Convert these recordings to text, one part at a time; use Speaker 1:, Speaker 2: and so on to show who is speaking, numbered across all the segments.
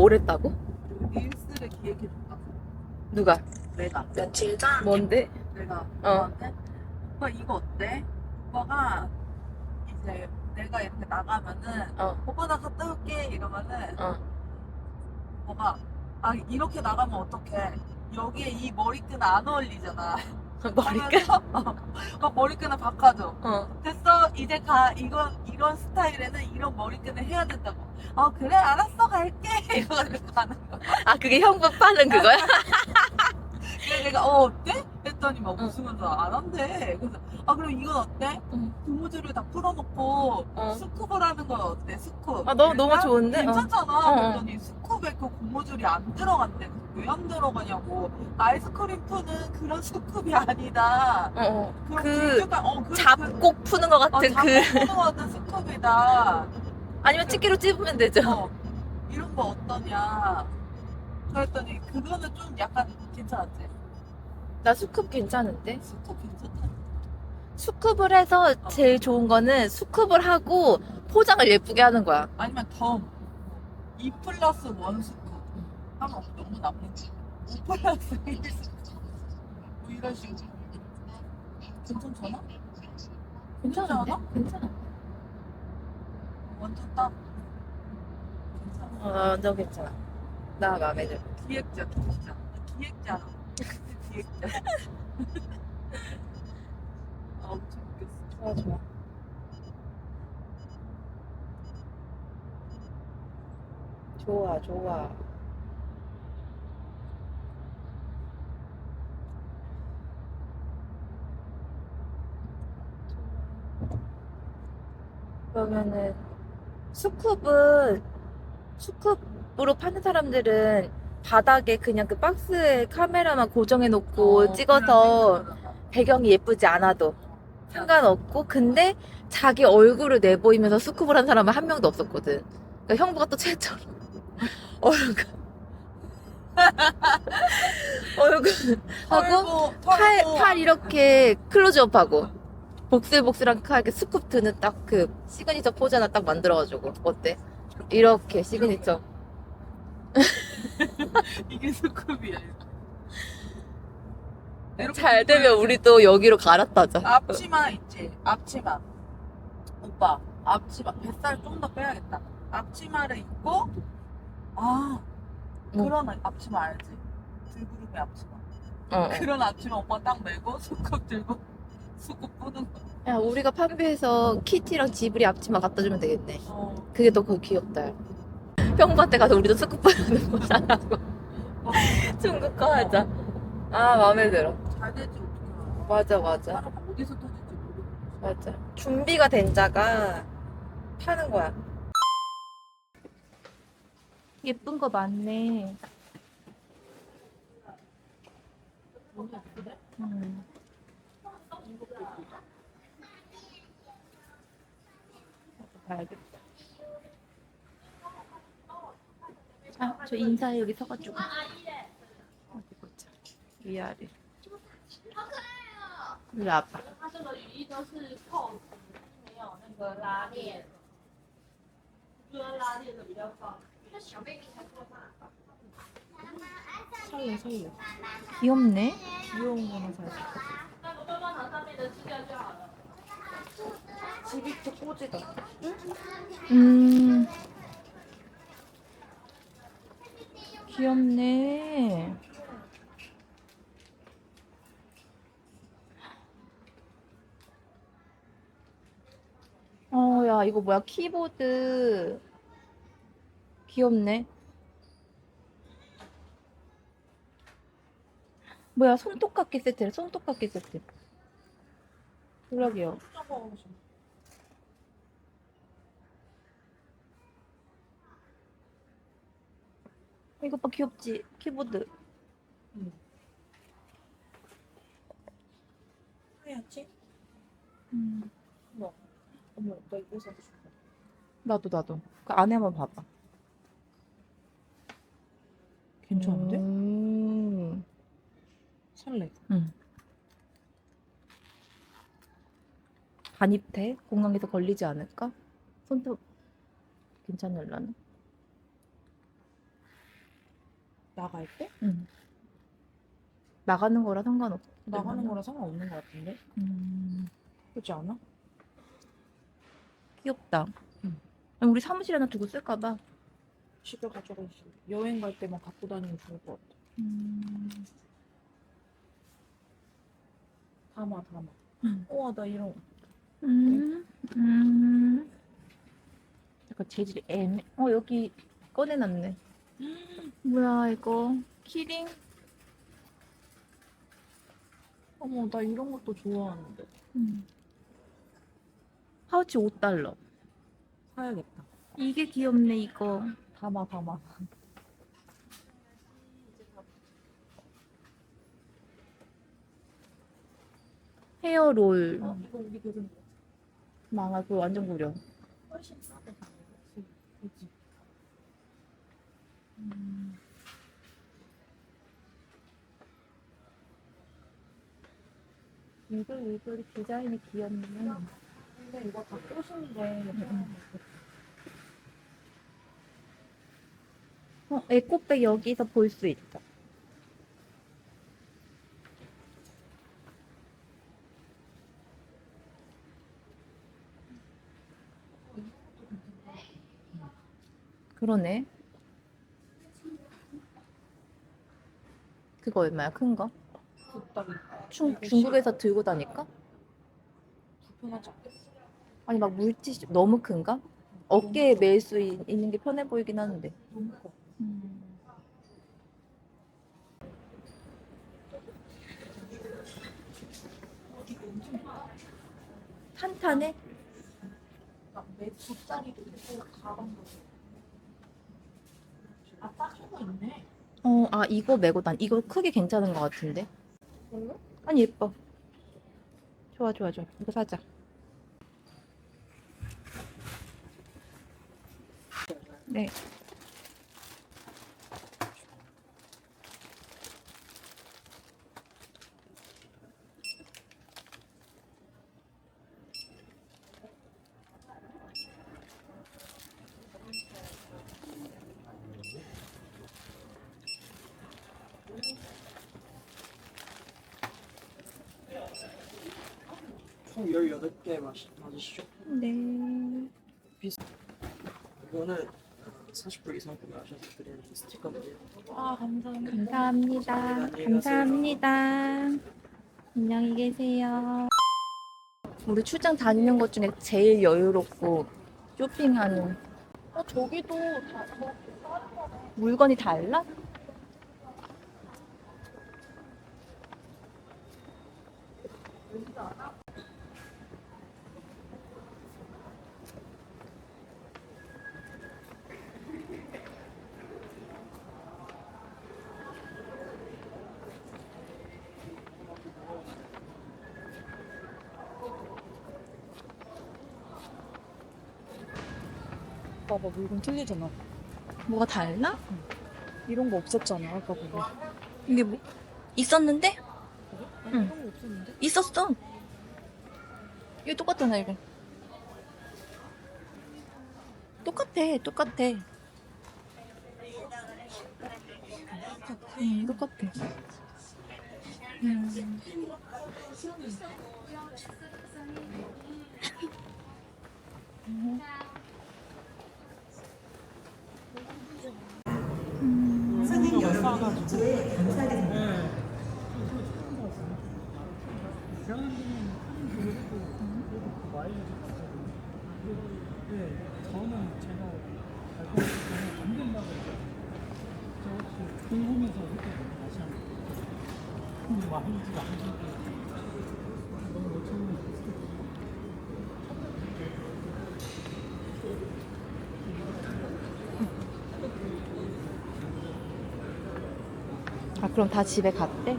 Speaker 1: 뭘 했다고?
Speaker 2: 릴스를 기획해줬다.
Speaker 1: 누가?
Speaker 2: 내가.
Speaker 3: 며칠 전
Speaker 1: 뭔데?
Speaker 2: 내가
Speaker 1: 어.
Speaker 2: 오빠한테 오빠 이거 어때? 오빠가 이제 내가 이렇게 나가면은
Speaker 1: 어.
Speaker 2: 오빠 나 갔다 올게 이러면은
Speaker 1: 어.
Speaker 2: 오빠가 아 이렇게 나가면 어떡해 여기에 이 머리끈 안 어울리잖아
Speaker 1: 머리끈?
Speaker 2: 하면서 어, 어, 머리끈을 바꿔줘
Speaker 1: 어.
Speaker 2: 됐어 이제 가 이건 이런 스타일에는 이런 머리끈을 해야 된다고 아 그래 알았어 갈게 이러고 가는 거야
Speaker 1: 아 그게 형부 파는 그거야?
Speaker 2: 그래서 내가 어 어때? 했더니 막
Speaker 1: 응.
Speaker 2: 웃으면서 안 한대 그래서 아 그럼 이건 어때?
Speaker 1: 응.
Speaker 2: 고무줄을 다 풀어놓고
Speaker 1: 어.
Speaker 2: 스쿱을 하는 건 어때? 스쿱
Speaker 1: 아, 너무- 너무
Speaker 2: 그러니까
Speaker 1: 좋은데? 어.
Speaker 2: 괜찮잖아
Speaker 1: 어.
Speaker 2: 그랬더니 스쿱에 그 고무줄이 안 들어간대 왜 안 들어가냐고 아이스크림 푸는 그런 스쿱이 아니다
Speaker 1: 어, 어.
Speaker 2: 그럼
Speaker 1: 그
Speaker 2: 길쭉한- 어, 그,
Speaker 1: 잡고 푸는 것
Speaker 2: 그, 어,
Speaker 1: 같은
Speaker 2: 잡고
Speaker 1: 그
Speaker 2: 푸는 것 같은 스쿱이다
Speaker 1: 아니면 집게로 찝으면 되죠.
Speaker 2: 어, 이런 거 어떠냐 그랬더니 그거는 좀 약간 괜찮았지
Speaker 1: 나 수쿱 괜찮은데?
Speaker 2: 스쿱 괜찮다
Speaker 1: 수쿱을 해서 제일 좋은 거는 수쿱을 하고 포장을 예쁘게 하는 거야.
Speaker 2: 아니면 덤. 2 플러스 1 스쿱. 하면 너무 남는지. 5 플러스 1 스쿱. 뭐 이런 식으로. 괜찮잖아?
Speaker 1: 괜찮은데?
Speaker 2: 않아?
Speaker 1: 괜찮아.
Speaker 2: 완전 딱. 괜찮아.
Speaker 1: 어, 완전 괜찮아. 나 마음에 들어.
Speaker 2: 기획자, 기획자. 기획자. 기획자. 아, 엄청 웃겼어.
Speaker 1: 좋아, 좋아. 좋아, 좋아. 그러면은 수쿱은 수쿱으로 파는 사람들은 바닥에 그냥 그 박스에 카메라만 고정해 놓고
Speaker 2: 어,
Speaker 1: 찍어서 배경이 예쁘지 않아도 상관없고 근데 자기 얼굴을 내보이면서 스쿱을 한 사람은 한 명도 없었거든. 그러니까 형부가 또 최초로. 얼굴. 얼굴. 하고
Speaker 2: 털고,
Speaker 1: 팔,
Speaker 2: 털고.
Speaker 1: 팔 이렇게 클로즈업하고 복슬복슬한 이렇게 스쿱 드는 딱 그 시그니처 포즈 하나 딱 만들어가지고 어때? 이렇게 시그니처
Speaker 2: 이게 스쿱이야. 이렇게
Speaker 1: 잘 되면 우리 또 여기로 갈아타자.
Speaker 2: 앞치마 있지? 앞치마. 오빠, 앞치마. 뱃살 좀 더 빼야겠다. 앞치마를 입고, 아,
Speaker 1: 뭐?
Speaker 2: 그런 앞치마 알지? 들구름의 앞치마.
Speaker 1: 어, 어.
Speaker 2: 그런 앞치마 오빠 딱 메고, 수컷 들고.
Speaker 1: 야 우리가 판비에서 키티랑 지브리 앞치마 갖다 주면 되겠네.
Speaker 2: 어,
Speaker 1: 그게 더 거기 귀엽다. 야. 형부한테 가서 우리도 스쿠프 하는 거 잘하고
Speaker 2: 어,
Speaker 1: 중국 거 하자. 아 마음에 들어.
Speaker 2: 잘 될지 어떻게 알아?
Speaker 1: 맞아 맞아
Speaker 2: 사람 어디서 터질지 모르는
Speaker 1: 맞아. 준비가 된 자가 파는 거야. 예쁜 거 많네. 음. 봐야겠다. 아, 저 인사해 여기 서가지고. 어디 보자. 위아래. 우리 아빠.
Speaker 3: 它这个雨衣都是扣子，没有那个拉链。觉得拉链的比较方便。那小 baby 才做嘛。
Speaker 1: 살래 살래. 귀엽네. 귀여운 거나 살.
Speaker 3: 那个棒棒糖上面的资料就好了。
Speaker 1: 집이 또 꼬지다. 음. 귀엽네. 어, 야, 이거 뭐야? 키보드. 귀엽네. 뭐야, 손톱깎이 세트래, 손톱깎이 세트.
Speaker 2: 좀
Speaker 1: 이거 봐 귀엽지? 키보드.
Speaker 2: 해야지.
Speaker 1: 음.
Speaker 2: 어머, 나 이거 사고 싶어.
Speaker 1: 나도 나도. 그 안에 한번 봐봐.
Speaker 2: 괜찮은데?
Speaker 1: 음.
Speaker 2: 살래.
Speaker 1: 응. 반입돼? 공항에서 걸리지 않을까? 손톱 괜찮을라나?
Speaker 4: 나갈 때?
Speaker 1: 응. 나가는 거라 상관없어.
Speaker 4: 나가는 거랑 상관없는 것 같은데?
Speaker 1: 음,
Speaker 4: 그렇지 않아?
Speaker 1: 귀엽다.
Speaker 4: 응.
Speaker 1: 아니, 우리 사무실 하나 두고 쓸까 봐.
Speaker 4: 집에 가져가서 여행 갈 때만 갖고 다니면 좋을 것 같아.
Speaker 1: 음,
Speaker 4: 담아, 담아.
Speaker 1: 응.
Speaker 4: 우와, 나 이런.
Speaker 1: 음, 음. 약간 재질이 애매. 어, 여기 꺼내놨네. 뭐야, 이거. 키링?
Speaker 4: 어머, 나 이런 것도 좋아하는데.
Speaker 1: 음. 파우치 5달러.
Speaker 4: 사야겠다.
Speaker 1: 이게 귀엽네, 이거.
Speaker 4: 담아, 담아.
Speaker 1: 헤어롤.
Speaker 4: 어, 이거 우리
Speaker 1: 망아, 그거 완전 구려.
Speaker 4: 훨씬 싸다. 그치? 그치?
Speaker 1: 이글, 이글이 디자인이 귀엽네.
Speaker 4: 근데 이거 다 꽃인데.
Speaker 1: 어, 에코백 여기서 볼 수 있다. 그러네. 그거 얼마야? 큰 거? 중, 중국에서 들고 다닐까? 아니 막 물티슈 너무 큰가? 어깨에 멜수 있 는 게 편해 보이긴 하는데. 탄탄해?
Speaker 4: 내 돗자리도 있고 가방도. 아, 따주고 있네.
Speaker 1: 어, 아 이거 메고 단 이거 크기 괜찮은 것 같은데.
Speaker 4: 별로?
Speaker 1: 아니 예뻐. 좋아 좋아 좋아. 이거 사자. 네.
Speaker 5: 총 18개 맞으시죠?
Speaker 1: 네.
Speaker 5: 이거는 40불 이상 구매하셔서 드리는 스티커인데요.
Speaker 4: 아, 감사합니다.
Speaker 1: 감사합니다. 감사합니다. 안녕히 계세요. 우리 출장 다니는 것 중에 제일 여유롭고 쇼핑하는
Speaker 4: 어, 저기도 다, 저,
Speaker 1: 물건이 달라?
Speaker 4: 봐봐, 물건 틀리잖아.
Speaker 1: 뭐가 달라?
Speaker 4: 이런 거 없었잖아, 아까 보고.
Speaker 1: 이게 뭐 있었는데?
Speaker 4: 아니,
Speaker 1: 응.
Speaker 4: 이런 거 없었는데?
Speaker 1: 있었어. 이거 똑같잖아 이거. 똑같아, 똑같아. 응, 똑같아. 음.
Speaker 6: 궁금해서 이렇게 다시 한번 뭐 하는지 안 하는지 너무 요청을
Speaker 1: 아 그럼 다 집에 갔대?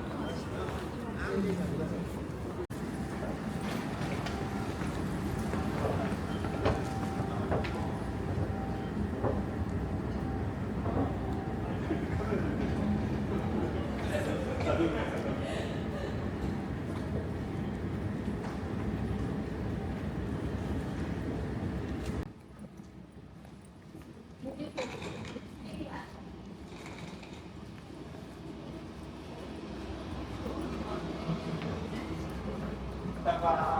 Speaker 6: Wow.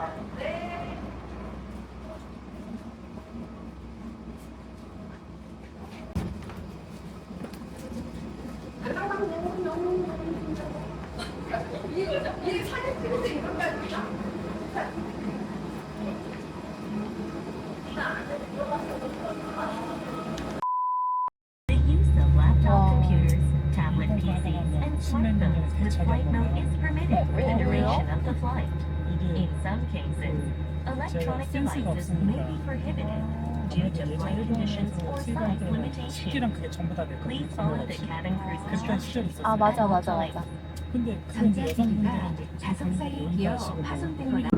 Speaker 6: To flight conditions or size limitations.
Speaker 4: 식기랑 그게 전부 다 됐거든요.
Speaker 6: Please follow the cabin crew's
Speaker 4: 그랬던 시절이 있었어요.
Speaker 1: 아 맞아 맞아 맞아.
Speaker 4: 근데
Speaker 6: 자석 사이에 끼어 파손되거나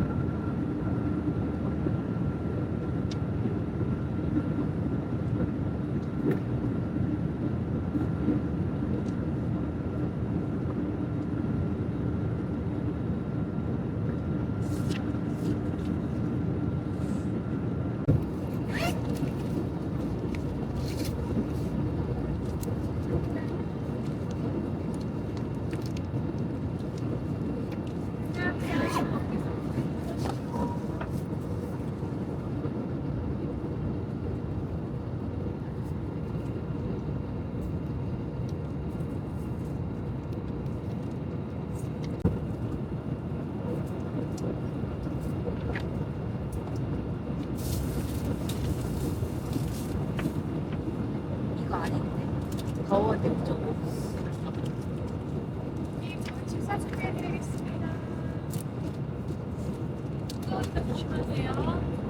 Speaker 1: 더워데 무조건.
Speaker 3: 식사 준비해드리겠습니다. 어, 일단 조심하세요.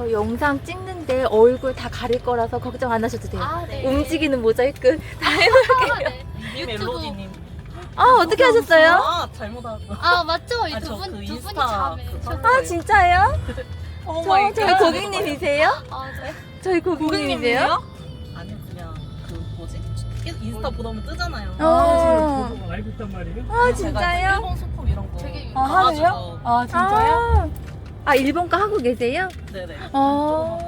Speaker 1: 저 영상 찍는데 얼굴 다 가릴 거라서 걱정 안 하셔도 돼요.
Speaker 3: 아, 네.
Speaker 1: 움직이는 모자이크 다 해놓.
Speaker 3: 아, 네. 유튜브.
Speaker 7: 멜로디님.
Speaker 1: 아 어떻게 하셨어요?
Speaker 7: 아 잘못 알고.
Speaker 3: 아, 맞죠? 이
Speaker 7: 아,
Speaker 3: 두
Speaker 7: 저
Speaker 3: 분,
Speaker 7: 그
Speaker 3: 두 분이
Speaker 7: 인스타
Speaker 3: 자매.
Speaker 7: 그
Speaker 3: 저-
Speaker 1: 아 진짜요?
Speaker 7: 오
Speaker 1: 저 저희 고객님이세요?
Speaker 3: 아, 네.
Speaker 1: 저희 고객님이세요?
Speaker 7: 아니요 그냥 그 뭐지? 인스타 보다 보면 뜨잖아요.
Speaker 1: 어.
Speaker 4: 아, 그거 알고 있단 말이에요?
Speaker 1: 아
Speaker 7: 제가
Speaker 1: 진짜요?
Speaker 7: 일본 소품 이런 거.
Speaker 3: 되게
Speaker 1: 아. 하루요?
Speaker 7: 아
Speaker 1: 아, 아 일본 거 하고 계세요?
Speaker 7: 네네.
Speaker 1: 어.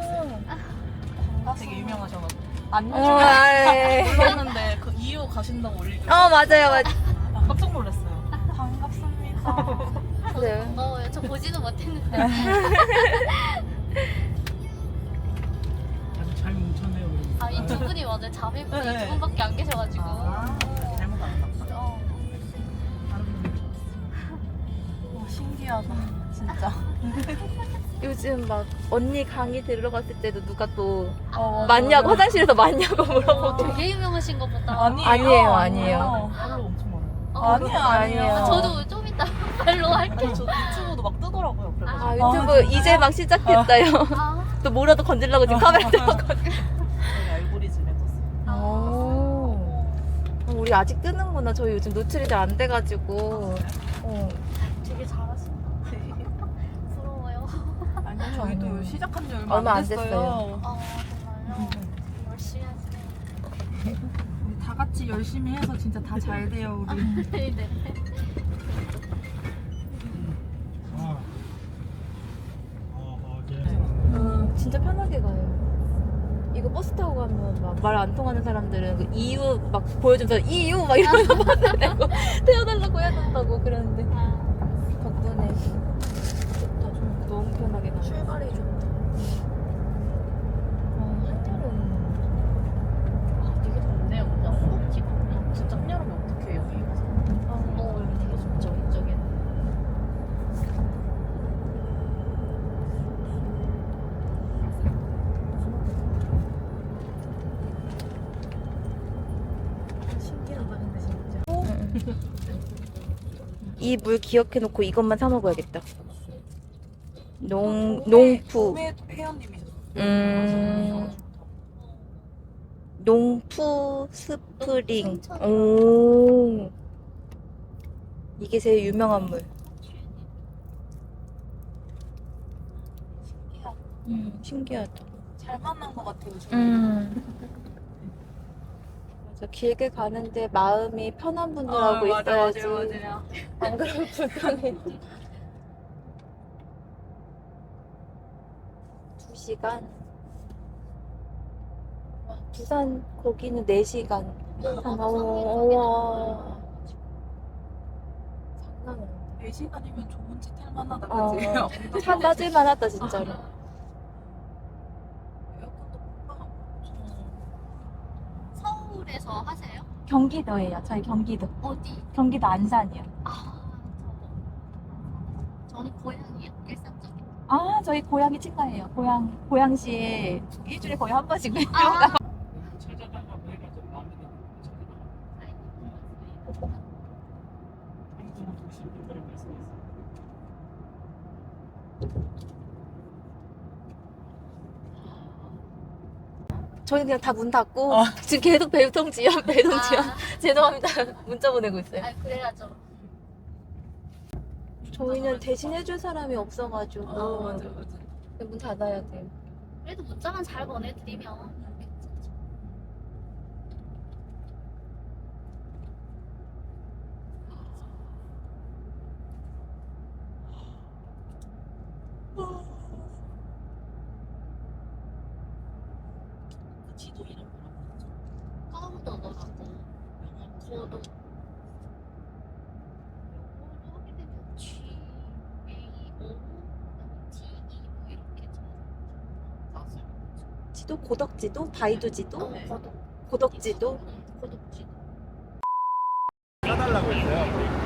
Speaker 7: 되게 유명하셔가지고.
Speaker 1: 어, 아, 예.
Speaker 7: 몰랐는데 그 이유 가신다고 올리고.
Speaker 1: 어 맞아요 맞아요.
Speaker 7: 깜짝 놀랐어요. 반갑습니다.
Speaker 1: 그래요.
Speaker 3: 어, 저 보지는 못했는데.
Speaker 4: 아주 잘 뭉쳤네요.
Speaker 3: 아, 이 두 분이 맞아요. 자매분이
Speaker 7: 네.
Speaker 3: 두 분밖에 안 계셔가지고.
Speaker 7: 아, 잘못 알았나?
Speaker 3: 어.
Speaker 7: 다른 분들 좋았어. 와 신기하다. 진짜.
Speaker 1: 요즘 막 언니 강의 들으러 갔을 때도 누가 또
Speaker 7: 어,
Speaker 1: 맞냐고
Speaker 7: 맞아요.
Speaker 1: 화장실에서 맞냐고 물어보고.
Speaker 3: 되게 유명하신 것보다.
Speaker 7: 아니에요.
Speaker 1: 아니에요, 아니에요.
Speaker 7: 엄청 많아요.
Speaker 3: 어,
Speaker 7: 아니에요, 아니에요.
Speaker 1: 아니에요.
Speaker 3: 저도 좀 이따 말로 할게요.
Speaker 7: 아니, 저 유튜브도 막 뜨더라고요. 그래가지고.
Speaker 1: 아 유튜브 이제 막 시작했다요.
Speaker 3: 아,
Speaker 1: 또 뭐라도 건질라고 지금 카메라 들고.
Speaker 7: 저희 알고리즘에 떴어요.
Speaker 1: 오. 어, 우리 아직 뜨는구나. 저희 요즘 노출이 잘 안 돼가지고. 어.
Speaker 3: 되게 잘하신다. 부러워요.
Speaker 7: 아니, 저희도 시작한 지 얼마,
Speaker 1: 얼마
Speaker 7: 안안 됐어요.
Speaker 1: 됐어요.
Speaker 3: 아, 정말요? 열심히 하시네요.
Speaker 7: 우리 다 같이 열심히 해서 진짜 다 잘 돼요, 우리.
Speaker 3: 네, 네.
Speaker 4: 아. 어, 어, 예.
Speaker 1: 음, 진짜 편하게 가요. 이거 버스 타고 가면 막 말 안 통하는 사람들은 그 이유 막 보여주면서 이유 막 이러면서 버스 내고 태워달라고 해야 된다고 그랬는데
Speaker 3: 아,
Speaker 1: 덕분에 좋다 좀 너무 편하게 나 출발이 좋다. 아 한여름
Speaker 7: 아, 되게 덥네요. 뭔가 허벅지가. 진짜 한여름에 어떻게 여기 와서.
Speaker 1: 어 여기 되게 좋죠 이쪽에.
Speaker 7: 신기하다, 근데 진짜.
Speaker 1: 이 물 기억해놓고 이것만 사 먹어야겠다. 농 농푸.
Speaker 2: 구매 회원님이셨어요.
Speaker 1: 음. 농푸 스프링. 오. 이게 제일 유명한 물. 음, 신기하다.
Speaker 2: 잘 만난 것 같아요.
Speaker 1: 음. 맞아 길게 가는데 마음이 편한 분들하고
Speaker 2: 어, 맞아,
Speaker 1: 있어야지
Speaker 2: 맞아요, 맞아요.
Speaker 1: 안 그러면 불편해 두 시간? 와, 부산 거기는 네 시간. 한 어, 장난 아니야.
Speaker 2: 4시간이면 좋은 짓 할 만하다.
Speaker 1: 어,
Speaker 2: 그지?
Speaker 1: 차 빠질만 하다 진짜로.
Speaker 2: 에어컨도 못
Speaker 3: 서울에서 하세요?
Speaker 1: 경기도예요. 저희 경기도.
Speaker 3: 어디?
Speaker 1: 경기도 안산이요.
Speaker 3: 아, 저 저는 고향이요. 일산적.
Speaker 1: 아 저희 고양이 친가예요. 고양 고양시에 일주일에 거의 한 번씩 봬요
Speaker 3: 아,
Speaker 6: 마음에 드는 거 도시 말씀했어요.
Speaker 1: 저희 그냥 다 문 닫고
Speaker 2: 어.
Speaker 1: 지금 계속 배송 지연 배송 지연.
Speaker 3: 아,
Speaker 1: 죄송합니다. 문자 보내고 있어요.
Speaker 3: 아, 그래야죠.
Speaker 1: 저희는 대신 해줄 사람이 없어가지고.
Speaker 2: 어, 맞아, 맞아.
Speaker 1: 문 닫아야 돼요.
Speaker 3: 그래도 문자만 잘 보내드리면 괜찮죠.
Speaker 2: 그 지도 이름 뭐라고 하죠?
Speaker 3: 까우더라고. 고도. 요거를 하게 되면 G A O 그다음에 D E 뭐 이렇게 나왔어요.
Speaker 1: 지도 고덕지도 바이두지도
Speaker 3: 어, 고도.
Speaker 1: 고덕지도
Speaker 3: 고독지도.
Speaker 8: 까달라고 했어요.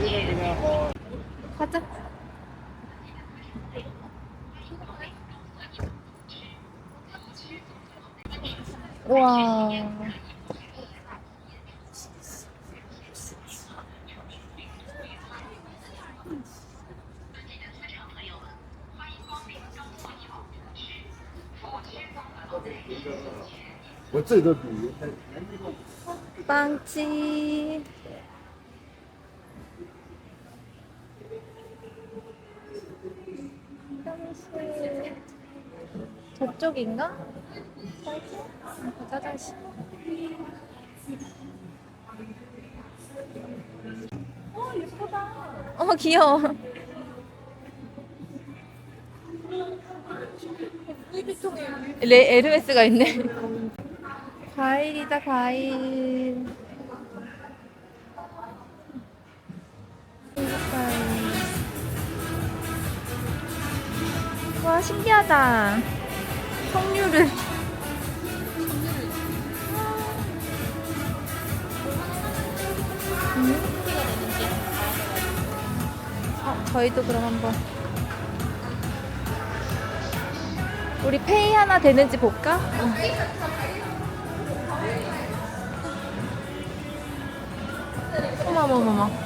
Speaker 8: 우리는 그냥 뭐
Speaker 1: 가자 와 화장실 저쪽인가? 화장실. 어 예쁘다 어 귀여워. 레, 에르메스가 있네 과일이다 과일. 와 신기하다. 석류를. 음? 어, 저희도 그럼 한번. 우리 페이 하나 되는지 볼까? 어 어머 어머 어머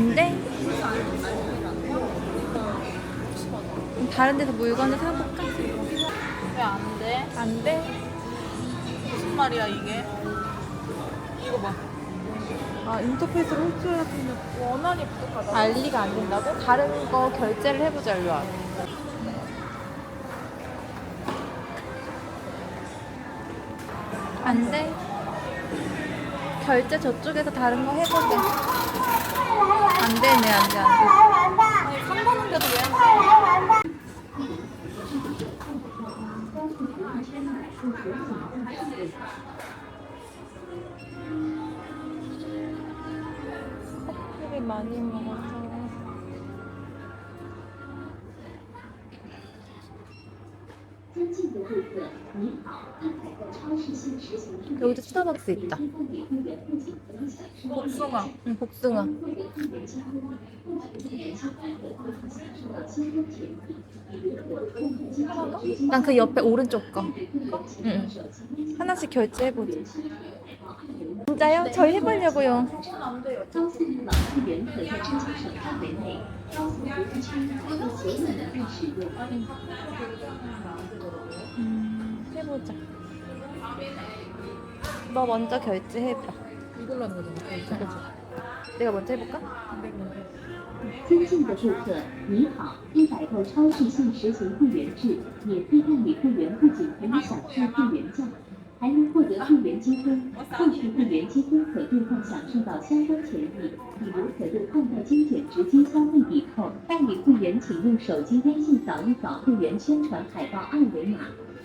Speaker 2: 안
Speaker 1: 돼? 다른 데서 물건을 사볼까?
Speaker 2: 왜 안 돼?
Speaker 1: 안 돼?
Speaker 2: 무슨 말이야 이게? 이거 봐.
Speaker 1: 아 인터페이스를 홀쭉해야 되는
Speaker 2: 원한이 부족하다.
Speaker 1: 알리가 안 된다고? 다른 거 결제를 해보자 일로 와. 안 돼? 결제 저쪽에서 다른 거 해보자. 안 되네, 안 돼, 안 돼.
Speaker 3: 아니 간다는데도 왜안 돼?
Speaker 1: 커피를 많이 먹어서. 여기도 스타벅스 있다.
Speaker 3: 복숭아.
Speaker 1: 응, 복숭아. 난 그 옆에 오른쪽 거. 응. 하나씩 결제해보자. 진짜요? 저희 해보려고요. 음, 해보자. 너 먼저 결제해봐.
Speaker 2: 이걸로 하는 거잖아.
Speaker 1: 내가 먼저 해볼까?
Speaker 9: 尊敬的顾客，你好！因百购超市现实行会员制，免费办理会员不仅可以享受会员价，还能获得会员积分。获取会员积分可兑换享受到相关权益，比如可兑换到精简直接消费抵扣。办理会员请用手机微信扫一扫会员宣传海报二维码，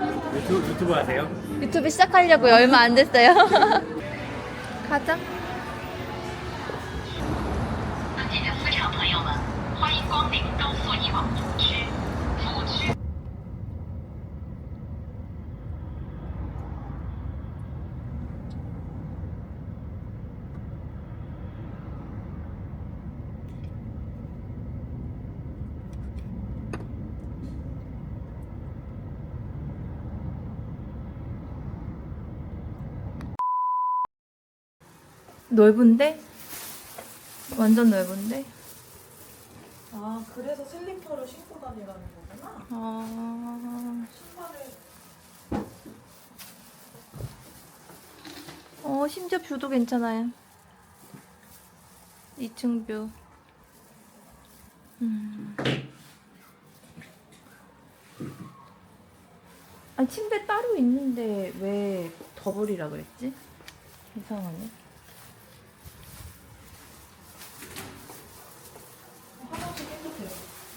Speaker 8: 유튜브, 유튜브 하세요?
Speaker 1: 유튜브 시작하려고요. 얼마 안 됐어요. 가자. 넓은데? 완전 넓은데?
Speaker 2: 아 그래서 슬리퍼를 신고 다니라는 거구나.
Speaker 1: 아.
Speaker 2: 신발을
Speaker 1: 어, 심지어 뷰도 괜찮아요. 2층 뷰. 음. 아니, 침대 따로 있는데 왜 더블이라 그랬지? 이상하네.
Speaker 2: 화장실 깨끗해요.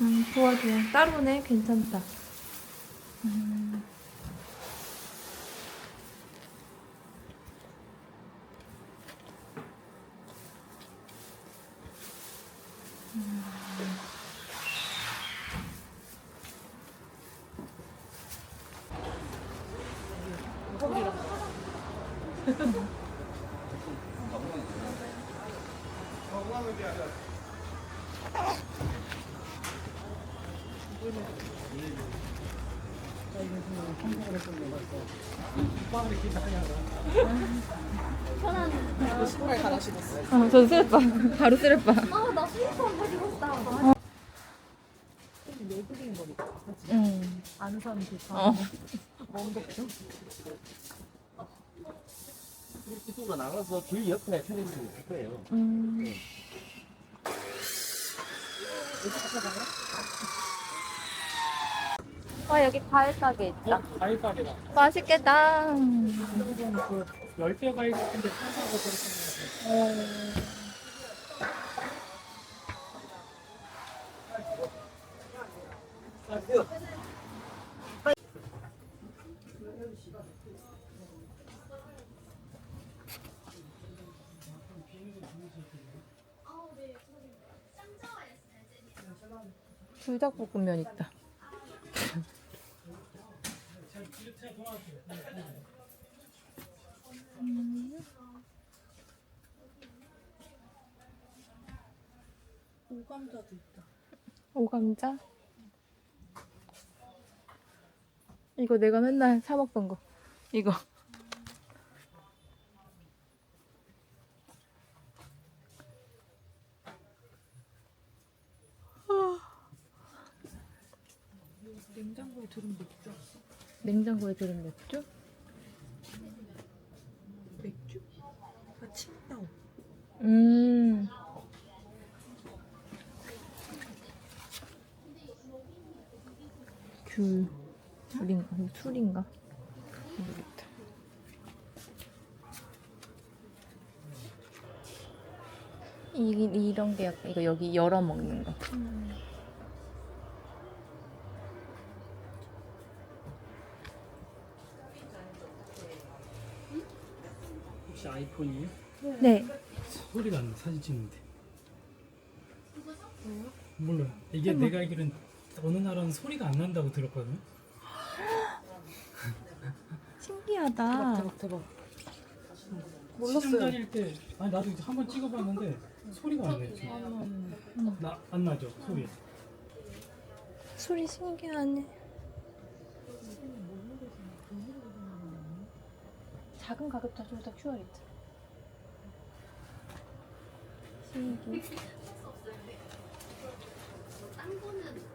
Speaker 1: 음, 도와줘요. 따로네. 괜찮다. 음.
Speaker 2: 신발 갈아 신었 어,
Speaker 1: 저 쓰레빠. 바로 쓰레빠.
Speaker 3: 아 나 슬리퍼 한번 입고 싶다.
Speaker 2: 그치?
Speaker 1: 응.
Speaker 2: 아는 사람이 좋다.
Speaker 1: 어.
Speaker 2: 멍덕죠?
Speaker 5: 이쪽으로 나가서 길 옆에 편의점이 있을 거예요.
Speaker 1: 음. 와, 여기 과일 가게 있다.
Speaker 6: 어? 과일 가게다.
Speaker 1: 맛있겠다.
Speaker 6: 한국은 그 열대 과일 같은데 사서 그렇게
Speaker 1: 불닭볶음면 있다.
Speaker 2: 오감자도 있다.
Speaker 1: 오감자? 이거 내가 맨날 사 먹던 거. 이거. 아.
Speaker 2: 냉장고에 들은 맥주.
Speaker 1: 냉장고에 들은 맥주?
Speaker 2: 맥주? 아, 칭따오.
Speaker 1: 음. 귤. 귤인가? 이거 술인가? 모르겠다. 이, 이런 게 약간, 이거 여기 열어 먹는 거.
Speaker 6: 혹시 아이폰이에요?
Speaker 1: 네.
Speaker 6: 소리가 안 나, 사진 찍는데. 몰라. 이게 내가 알기로는 어느 나라는 소리가 안 난다고 들었거든요.
Speaker 1: 신기하다.
Speaker 2: 대박, 대박.
Speaker 6: 시장
Speaker 2: 몰랐어요.
Speaker 6: 다닐 때 아니 나도 이제 한번 찍어봤는데 소리가 안 나요. 지금. 나, 안 나죠 소리.
Speaker 1: 소리 신기하네. 작은 가격대 좀더 키워야겠다. 신기.
Speaker 3: 머리가